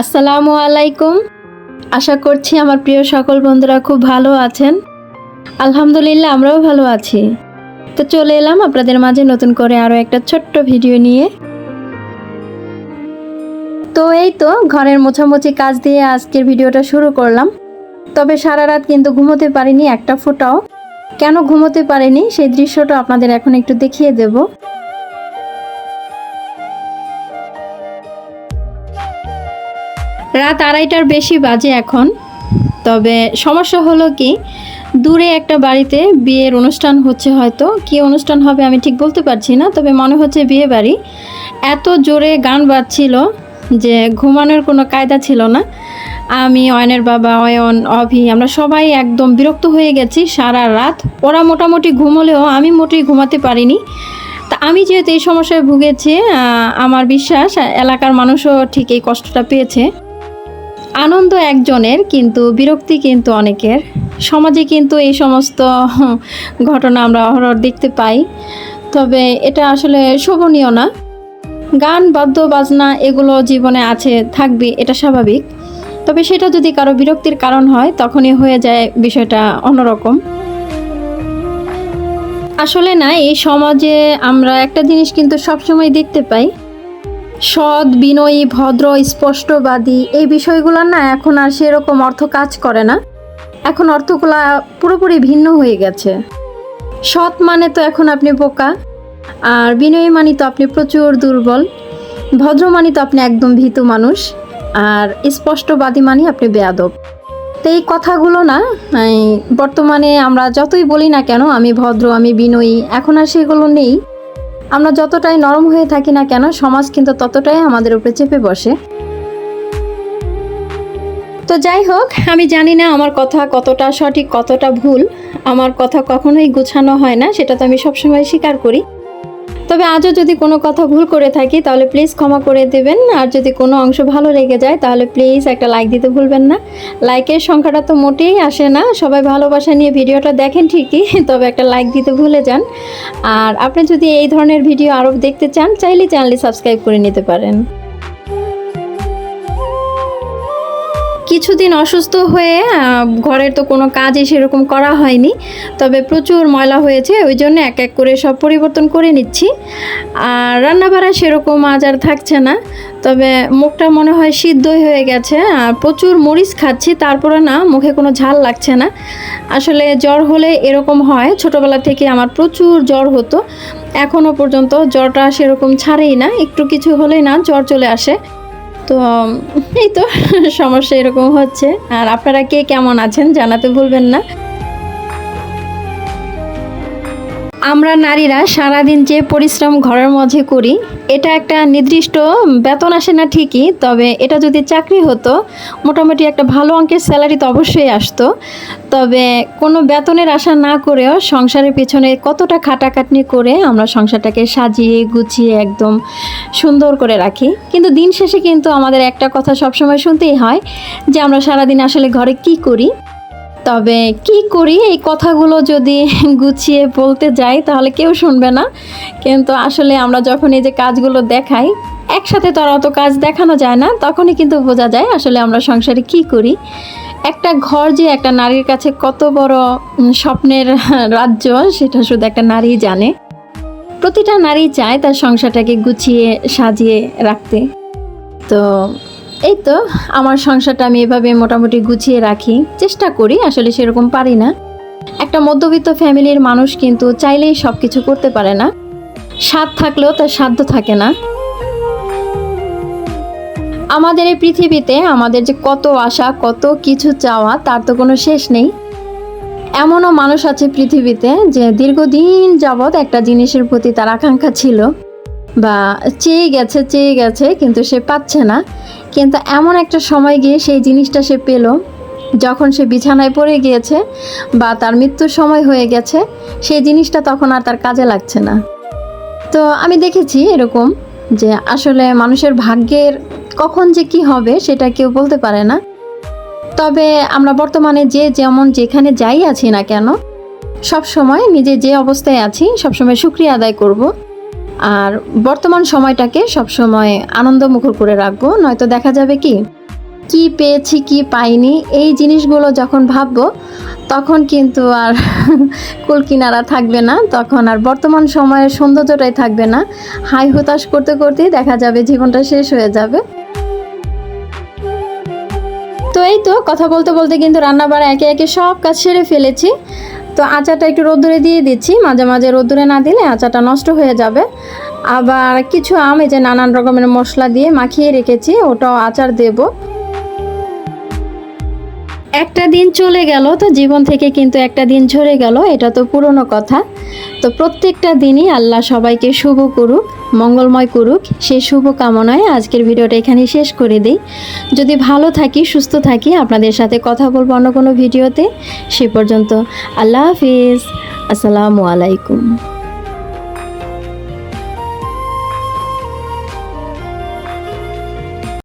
আসসালামু আলাইকুম। আশা করছি আমার প্রিয় সকল বন্ধুরা খুব ভালো আছেন। আলহামদুলিল্লাহ, আমরাও ভালো আছি। তো চলে এলাম আপনাদের মাঝে নতুন করে আরও একটা ছোট্ট ভিডিও নিয়ে। তো এই তো ঘরের মোছামুছি কাজ দিয়ে আজকের ভিডিওটা শুরু করলাম। তবে সারা রাত কিন্তু ঘুমোতে পারিনি একটা ফোঁটাও। কেন ঘুমোতে পারিনি সেই দৃশ্যটা আপনাদের এখন একটু দেখিয়ে দেবো। রাত আড়াইটার বেশি বাজে এখন। তবে সমস্যা হলো কি, দূরে একটা বাড়িতে বিয়ের অনুষ্ঠান হচ্ছে হয়তো। কি অনুষ্ঠান হবে আমি ঠিক বলতে পারছি না, তবে মনে হচ্ছে বিয়ে বাড়ি। এত জোরে গান বাজছিল যে ঘুমানোর কোনো কায়দা ছিল না। আমি, অয়নের বাবা, অয়ন, অভি, আমরা সবাই একদম বিরক্ত হয়ে গেছি সারা রাত। ওরা মোটামুটি ঘুমলেও আমি মোটেই ঘুমাতে পারিনি। তা আমি যেহেতু এই সমস্যায় ভুগেছি আমার বিশ্বাস, এলাকার মানুষও ঠিক এই কষ্টটা পেয়েছে। আনন্দ একজনের, কিন্তু বিরক্তি কিন্তু অনেকের। সমাজে কিন্তু এই সমস্ত ঘটনা আমরা অহরহ দেখতে পাই। তবে এটা আসলে শোভনীয় না। গান, বাদ্য, বাজনা এগুলো জীবনে আছে, থাকবে, এটা স্বাভাবিক। তবে সেটা যদি কারও বিরক্তির কারণ হয়, তখনই হয়ে যায় বিষয়টা অন্যরকম। আসলে না, এই সমাজে আমরা একটা জিনিস কিন্তু সবসময় দেখতে পাই সৎ, বিনয়ী, ভদ্র, স্পষ্টবাদী, এই বিষয়গুলো না এখন আর সেরকম অর্থ কাজ করে না। এখন অর্থগুলা পুরোপুরি ভিন্ন হয়ে গেছে। সৎ মানে তো এখন আপনি বোকা, আর বিনয়ী মানে তো আপনি প্রচুর দুর্বল, ভদ্র মানে তো আপনি একদম ভীতু মানুষ, আর স্পষ্টবাদী মানে আপনি বেয়াদব। তো এই কথাগুলো না বর্তমানে আমরা যতই বলি না কেন, আমি ভদ্র, আমি বিনয়ী, এখন আর সেগুলো নেই। আমরা যতটাই নরম হয়ে থাকি না কেন, সমাজ কিন্তু ততটাই আমাদের উপরে চেপে বসে। তো যাই হোক, আমি জানি না আমার কথা কতটা সঠিক, কতটা ভুল। আমার কথা কখনোই গুছানো হয় না, সেটা তো আমি সবসময় স্বীকার করি। তবে আজও যদি কোনো কথা ভুল করে থাকি, তাহলে প্লিজ ক্ষমা করে দেবেন। আর যদি কোনো অংশ ভালো লেগে যায়, তাহলে প্লিজ একটা লাইক দিতে ভুলবেন না। লাইকের সংখ্যাটা তো মোটেই আসে না। সবাই ভালোবাসা নিয়ে ভিডিওটা দেখেন ঠিকই, তবে একটা লাইক দিতে ভুলে যান। আর আপনি যদি এই ধরনের ভিডিও আরও দেখতে চান, চাইলে চ্যানেলটি সাবস্ক্রাইব করে নিতে পারেন। কিছুদিন অসুস্থ হয়ে ঘরের তো কোনো কাজই সেরকম করা হয়নি, তবে প্রচুর ময়লা হয়েছে, ওই জন্য এক এক করে সব পরিবর্তন করে নিচ্ছি। আর রান্নাবাড়া সেরকম আজ আর থাকছে না, তবে মুখটা মনে হয় সিদ্ধই হয়ে গেছে, আর প্রচুর মরিচ খাচ্ছি তারপরে না মুখে কোনো ঝাল লাগছে না। আসলে জ্বর হলে এরকম হয়, ছোটোবেলা থেকে আমার প্রচুর জ্বর হতো এখনও পর্যন্ত জ্বরটা সেরকম ছাড়েই না, একটু কিছু হলেই না জ্বর চলে আসে। তো এই তো সমস্যা এরকম হচ্ছে। আর আপনারা কে কেমন আছেন জানাতে ভুলবেন না। আমরা নারীরা সারাদিন যে পরিশ্রম ঘরের মধ্যে করি, এটা একটা নির্দিষ্ট বেতন আসে না ঠিকই, তবে এটা যদি চাকরি হতো, মোটামুটি একটা ভালো অঙ্কের স্যালারি তো অবশ্যই আসতো। তবে কোনো বেতনের আশা না করেও সংসারের পেছনে কতটা খাটাখাটনি করে আমরা সংসারটাকে সাজিয়ে, গুছিয়ে একদম সুন্দর করে রাখি। কিন্তু দিন শেষে কিন্তু আমাদের একটা কথা সবসময় শুনতেই হয় যে আমরা সারাদিন আসলে ঘরে কি করি? তবে কি করি? এই কথাগুলো যদি গুছিয়ে বলতে যাই, তাহলে কেউ শুনবে না। কিন্তু আসলে আমরা যখন এই যে কাজগুলো দেখাই, একসাথে তো আর অত কাজ দেখানো যায় না, তখনই কিন্তু বোঝা যায় আসলে আমরা সংসারে কি করি। একটা ঘর যে একটা নারীর কাছে কত বড় স্বপ্নের রাজ্য, সেটা শুধু একটা নারীই জানে। প্রতিটা নারী চায় তার সংসারটাকে গুছিয়ে সাজিয়ে রাখতে। তো এই তো, আমার সংসারটা আমি এভাবে মোটামুটি গুছিয়ে রাখি। চেষ্টা করি, আসলে সেরকম পারি না। একটা মধ্যবিত্ত ফ্যামিলির মানুষ কিন্তু চাইলেই সব কিছু করতে পারে না। স্বাদ থাকলেও তার সাধ্য থাকে না। আমাদের এই পৃথিবীতে আমাদের যে কত আশা, কত কিছু চাওয়া, তার তো কোনো শেষ নেই। এমনও মানুষ আছে পৃথিবীতে যে দীর্ঘদিন যাবৎ একটা জিনিসের প্রতি তার আকাঙ্ক্ষা ছিল। বা চেয়ে গেছে চেয়ে গেছে, কিন্তু সে পাচ্ছে না। কিন্তু এমন একটা সময় গিয়ে সেই জিনিসটা সে পেল, যখন সে বিছানায় পড়ে গিয়েছে বা তার মৃত্যুর সময় হয়ে গেছে, সেই জিনিসটা তখন আর তার কাজে লাগছে না। তো আমি দেখেছি এরকম যে আসলে মানুষের ভাগ্যের কখন যে কি হবে সেটা কেউ বলতে পারে না। তবে আমরা বর্তমানে যে যেমন যেখানে যাই আছি না কেন সব সময় নিজে যে অবস্থায় আছি, সবসময় শুক্রিয়া আদায় করব। আর বর্তমান সময়টাকে সবসময় আনন্দমুখর করে রাখব, নয়তো দেখা যাবে কি কি পেয়েছি, কি পাইনি, এই জিনিসগুলো যখন ভাববো, তখন কিন্তু আর কুল কিনারা থাকবে না, তখন আর বর্তমান সময়ের সৌন্দর্যটাই থাকবে না। হাই হতাশ করতে করতেই দেখা যাবে জীবনটা শেষ হয়ে যাবে। তো এই তো, কথা বলতে বলতে কিন্তু রান্নাবার একে একে সব কাজ সেরে ফেলেছি। তো আচারটা একটু রোদ্দুরে দিয়ে দিচ্ছি। মাঝে মাঝে রোদ্দুরে না দিলে আচারটা নষ্ট হয়ে যাবে। আবার কিছু আম, এই যে নানান রকমের মশলা দিয়ে মাখিয়ে রেখেছি, ওটাও আচার দেব। একটা দিন চলে গেল, তো জীবন থেকে কিন্তু একটা দিন ঝরে গেল, এটা তো পুরনো কথা। তো প্রত্যেকটা দিনই আল্লাহ সবাইকে শুভ করুক, মঙ্গলময় করুক। সেই শুভ কামনায় আজকের ভিডিওটা এখানে শেষ করে দিই। যদি ভালো থাকি, সুস্থ থাকি, আপনাদের সাথে কথা বলব অন্য কোনো ভিডিওতে, সে পর্যন্ত আল্লাহ হাফিজ। আসসালামু আলাইকুম।